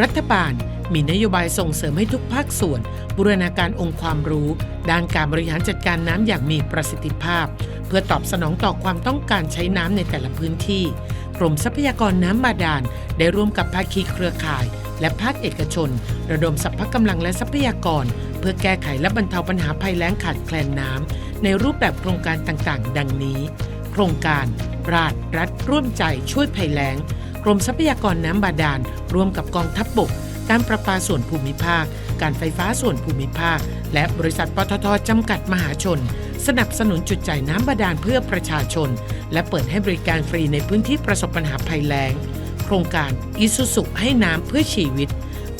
รัฐบาลมีนโยบายส่งเสริมให้ทุกภาคส่วน บูรณาการองค์ความรู้ ด้านการบริหารจัดการน้ำอย่างมีประสิทธิภาพ เพื่อตอบสนองต่อความต้องการใช้น้ำในแต่ละพื้นที่ กรมทรัพยากรน้ำบาดาลได้ร่วมกับภาคีเครือข่าย และภาคเอกชน ระดมสรรพกำลังและทรัพยากร เพื่อแก้ไขและบรรเทาปัญหาภัยแล้งขาดแคลนน้ำในรูปแบบโครงการต่างๆ ดังนี้ โครงการราชรัฐร่วมใจช่วยภัยแล้ง กรมทรัพยากรน้ำบาดาล ร่วมกับกองทัพบบก การประปาส่วนภูมิภาค การไฟฟ้าส่วนภูมิภาค และบริษัทปตทจำกัดมหาชน สนับสนุนจุดจ่ายน้ำบาดาลเพื่อประชาชน และเปิดให้บริการฟรีในพื้นที่ประสบปัญหาภัยแล้ง โครงการอิสุสุให้น้ำเพื่อชีวิต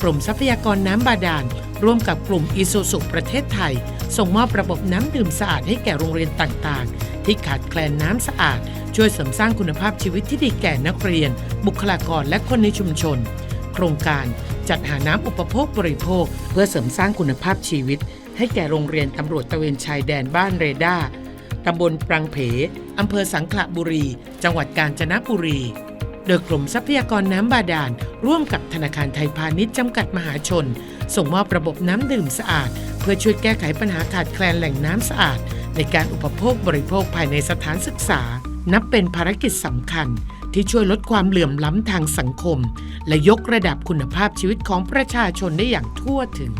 กรมทรัพยากรน้ำบาดาล ร่วมกับกลุ่มอิสุสุประเทศไทย ส่งมอบระบบน้ำดื่มสะอาดให้แก่โรงเรียนต่างๆ ที่ขาดแคลนน้ำสะอาด ช่วยเสริมสร้างคุณภาพชีวิตที่ดีแก่นักเรียน บุคลากรและคนในชุมชน โครงการจัดหาน้ำอุปโภคบริโภค เพื่อเสริมสร้างคุณภาพชีวิต ให้แก่โรงเรียนตำรวจตะเวนชายแดนบ้านเรดาตำบลปรังเพอำเภอสังขละบุรี จังหวัดกาญจนบุรี โดยกรมทรัพยากรน้ำบาดาล ร่วมกับธนาคารไทยพาณิชย์จำกัดมหาชน ส่งมอบระบบน้ำดื่มสะอาด เพื่อช่วยแก้ไขปัญหาขาดแคลนแหล่งน้ำสะอาด ในการอุปโภคบริโภคภายในสถานศึกษา นับเป็นภารกิจสำคัญที่ช่วยลดความเหลื่อมล้ำทางสังคม และยกระดับคุณภาพชีวิตของประชาชนได้อย่างทั่วถึง